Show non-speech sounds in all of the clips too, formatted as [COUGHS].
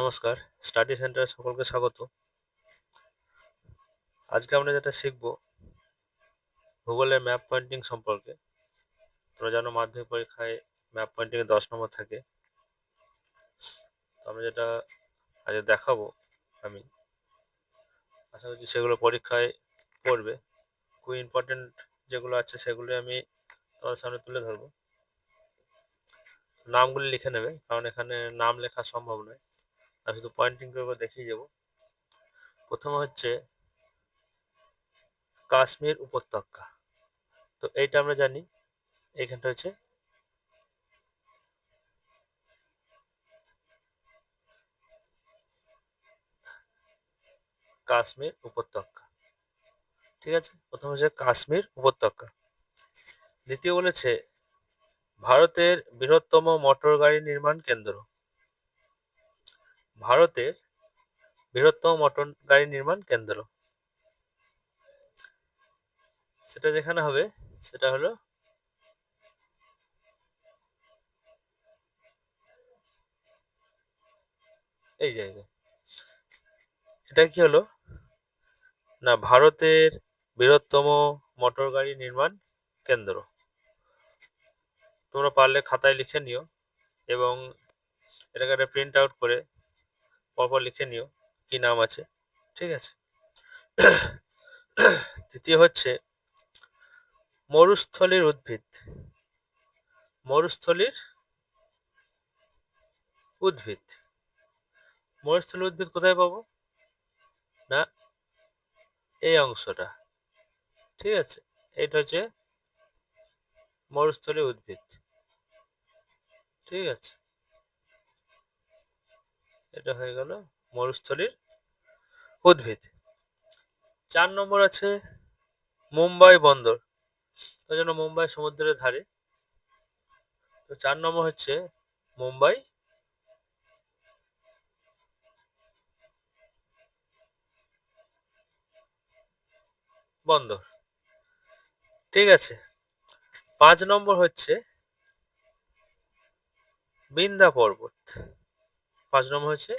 নমস্কার, স্টাডি সেন্টারে সকলকে স্বাগত। আজকে আমরা যেটা শিখব, ভূগোলের ম্যাপ পয়েন্টিং সম্পর্কে। তোমরা জানো মাধ্যমিক পরীক্ষায় ম্যাপ পয়েন্টিংয়ে দশ নম্বর থাকে। তো আমরা যেটা আজকে দেখাবো আমি, আশা করছি সেগুলো পরীক্ষায় পড়বে। খুব ইম্পর্টেন্ট যেগুলো আছে সেগুলো আমি তোমাদের সামনে তুলে ধরবো। নামগুলি লিখে নেবে, কারণ এখানে নাম লেখা সম্ভব নয়। আমি শুধু পয়েন্টিং করে দেখিয়ে যাব প্রথমে হচ্ছে কাশ্মীর উপত্যকা। তো এইটা আমরা জানি, এইখানটা হচ্ছে কাশ্মীর উপত্যকা। ঠিক আছে? প্রথম হচ্ছে কাশ্মীর উপত্যকা। দ্বিতীয় বলেছে, ভারতের বৃহত্তম মোটর গাড়ি নির্মাণ কেন্দ্র। ভারতের বৃহত্তম মোটর গাড়ি নির্মাণ কেন্দ্র। সেটা যেখানে হবে, সেটা হলো এই জায়গায়। এটা কি হলো? না, ভারতের বৃহত্তম মোটর গাড়ি নির্মাণ কেন্দ্র। তোমরা পারলে খাতায় লিখে নিও এবং এটাকে একটা প্রিন্ট আউট করে পরপর লিখে নিও, কি নাম আছে, ঠিক আছে? তৃতীয় হচ্ছে, মরুস্থলীর উদ্ভিদ। মরুস্থলীর উদ্ভিদ। মরুস্থলীর উদ্ভিদ কোথায় পাবো? না, এই অংশটা, ঠিক আছে? এটা হচ্ছে মরুস্থলী উদ্ভিদ, ঠিক আছে? এটা হয়ে গেল মরুস্থলীর উদ্ভিদ। চার নম্বর আছে মুম্বাই বন্দর। তার জন্য মুম্বাই সমুদ্রের ধারে। তো চার নম্বর হচ্ছে মুম্বাই বন্দর। ঠিক আছে। পাঁচ নম্বর হচ্ছে বিন্দা পর্বত পাঁচ নম্বর হচ্ছে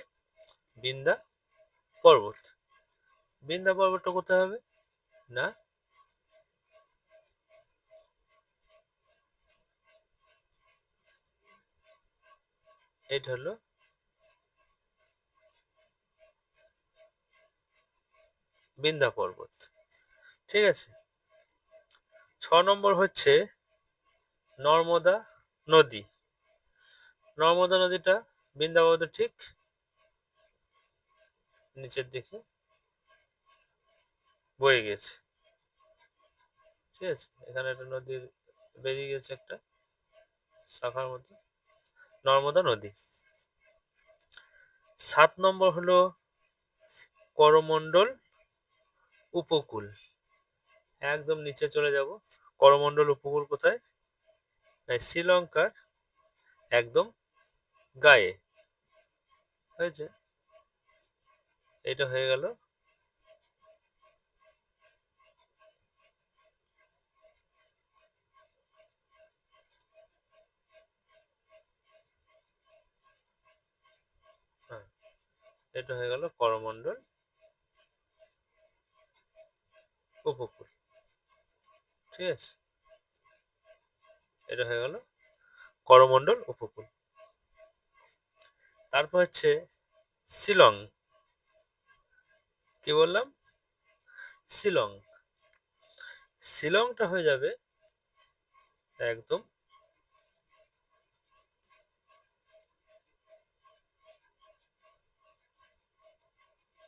বিন্দা পর্বত। বিন্দা পর্বতটা কোথায় হবে? না? এটা হলো বিন্দা পর্বত। ঠিক আছে? ছ নম্বর হচ্ছে নর্মদা নদী। নর্মদা নদীটা বৃন্দাবনের ঠিক নিচের দিকে বয়ে গেছে। ঠিক আছে? এখানে একটা নদীর বেরিয়ে গেছে একটা শাখার মধ্যে, নর্মদা নদী। সাত নম্বর হলো করমণ্ডল উপকূল। একদম নিচে চলে যাব। করমণ্ডল উপকূল কোথায়? শ্রীলঙ্কার একদম গায়ে। হয়েছে? এটা হয়ে গেল। হ্যাঁ, এটা হয়ে গেল করমণ্ডল উপকূল। ঠিক আছে? এটা হয়ে গেল করমণ্ডল উপকূল। তারপর হচ্ছে শিলং। কি বললাম? শিলং। শিলংটা হয়ে যাবে একদম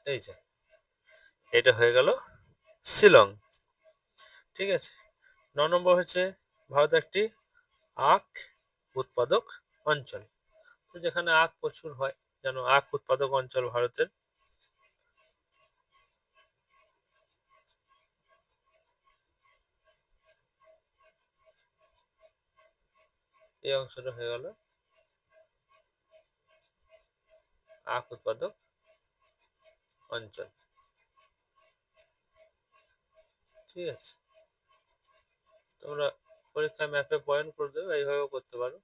এই যে, এটা হয়ে গেল শিলং। ঠিক আছে, ন নম্বর হচ্ছে ভারত একটি আখ উৎপাদক অঞ্চল। যেখানে আখ প্রচুর হয়, যেন আখ উৎপাদক অঞ্চল ভারতের। এই অংশটা হয়ে গেল। আখ উৎপাদক অঞ্চল। ঠিক আছে। তোমরা পরীক্ষায় ম্যাপে পয়েন্ট করে দেবে, এইভাবেও করতে পারো।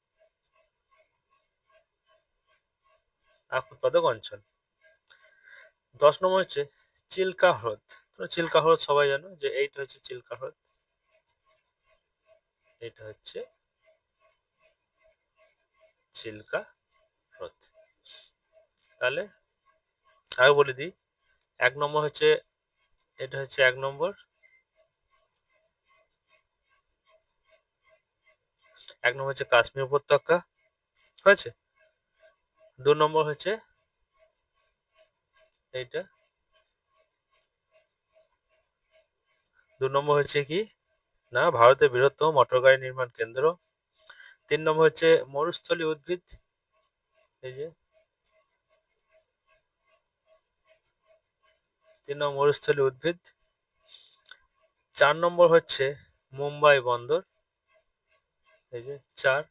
আখ উৎপাদক অঞ্চল। দশ নম্বর হচ্ছে চিল্কা হ্রদ। চিল্কা হ্রদ সবাই জানো যে এইটা হচ্ছে চিল্কা হ্রদ। এটা হচ্ছে চিল্কা হ্রদ। তাহলে আগে বলে দিই, এক নম্বর হচ্ছে, এটা হচ্ছে এক নম্বর। এক নম্বর হচ্ছে কাশ্মীর উপত্যকা। হয়েছে? দু নম্বর হচ্ছে এইটা। দু নম্বর হচ্ছে কি? না, ভারতের বৃহত্তম মোটর গাড়ি নির্মাণ কেন্দ্র। তিন নম্বর হচ্ছে মরুস্থলী উদ্ভিদ। এই যে। তিন নম্বর মরুস্থলী উদ্ভিদ। চার নম্বর হচ্ছে মুম্বাই বন্দর। এই যে, চার।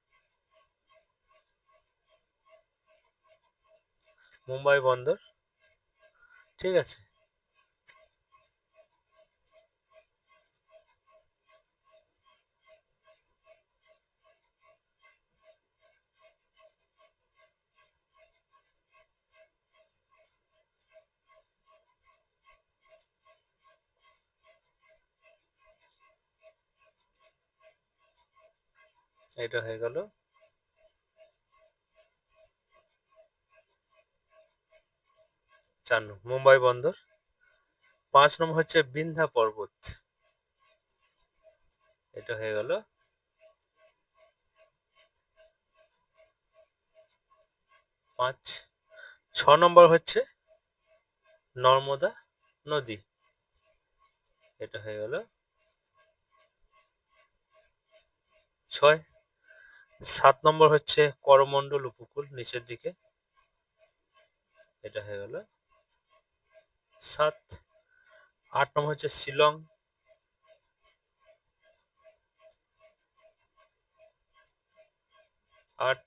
মুম্বাই বন্দর। ঠিক আছে। এটা হয়ে গেল। চার মুম্বাই বন্দর। পাঁচ নম্বর হচ্ছে বিন্ধ্যা পর্বত। এটা হয়ে গেল। পাঁচ, ছ নম্বর হচ্ছে নর্মদা নদী। এটা হয়ে গেল। ছয়, সাত নম্বর হচ্ছে করমণ্ডল উপকূল, নিচের দিকে। এটা হয়ে গেল। সাত, আট নম্বর হচ্ছে শিলং। আট,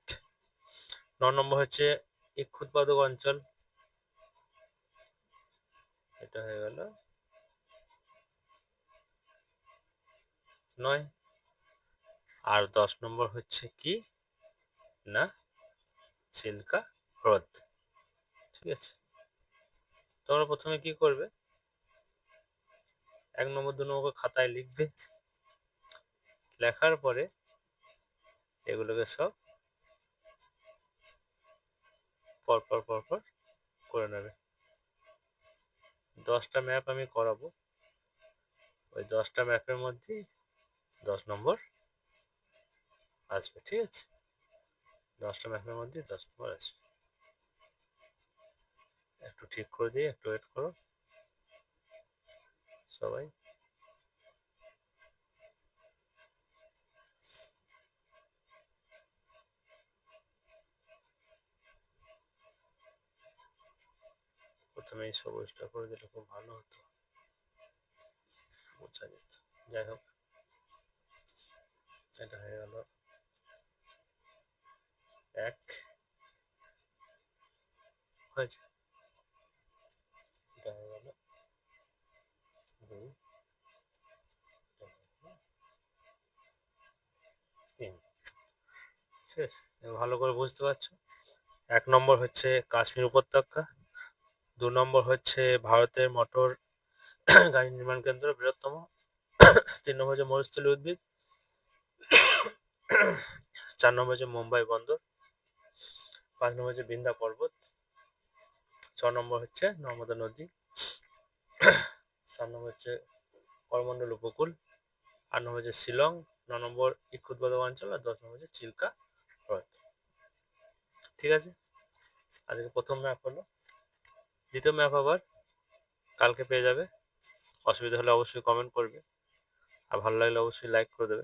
ন নম্বর হচ্ছে ইক্ষ উৎপাদক অঞ্চল। এটা হয়ে গেল। নয়, আর দশ নম্বর হচ্ছে কি? না চিল্কা হ্রদ। ঠিক আছে। তোমরা প্রথমে কি করবে? এক নম্বর, দু নম্বর খাতায় লিখবে। লেখার পরে এগুলোকে সব পরপর পরপর করে নেবে। দশটা ম্যাপ আমি করাবো। ওই দশটা ম্যাপের মধ্যে দশ নম্বর আসবে, ঠিক আছে? দশটা ম্যাপের মধ্যে দশ নম্বর আসবে। একটু ঠিক করে দিয়ে, একটু ওয়েট করো। সবাই। প্রথমে এই সবুজটা করে দিলে খুব ভালো হতো। যেত যাই হোক। এটা হয়ে গেল। এক। হয়েছে এটা হয়ে গেল দুই তিন ভালো করে বুঝতে পারছ? এক নম্বর হচ্ছে কাশ্মীর উপত্যকা, দু নম্বর হচ্ছে ভারতের মোটর [COUGHS] গাড়ি নির্মাণ কেন্দ্র বৃহত্তম, [COUGHS] তিন নম্বর হচ্ছে মরুস্থলী উদ্ভিদ, [COUGHS] চার নম্বর হচ্ছে মুম্বাই বন্দর, পাঁচ নম্বর হচ্ছে বিন্দা পর্বত, ছ নম্বর হচ্ছে নর্মদা নদী সাত নম্বর হচ্ছে করমণ্ডল উপকূল, আট নম্বর হচ্ছে শিলং, ন নম্বর ইক্ষ অঞ্চল আর দশ নম্বর হচ্ছে চিল্কা হ্রদ। ঠিক আছে? আজকে প্রথম ম্যাপ হলো। দ্বিতীয় ম্যাপ আবার কালকে পেয়ে যাবে। অসুবিধা হলে অবশ্যই কমেন্ট করবে। আর ভালো লাগলে অবশ্যই লাইক করে দেবে।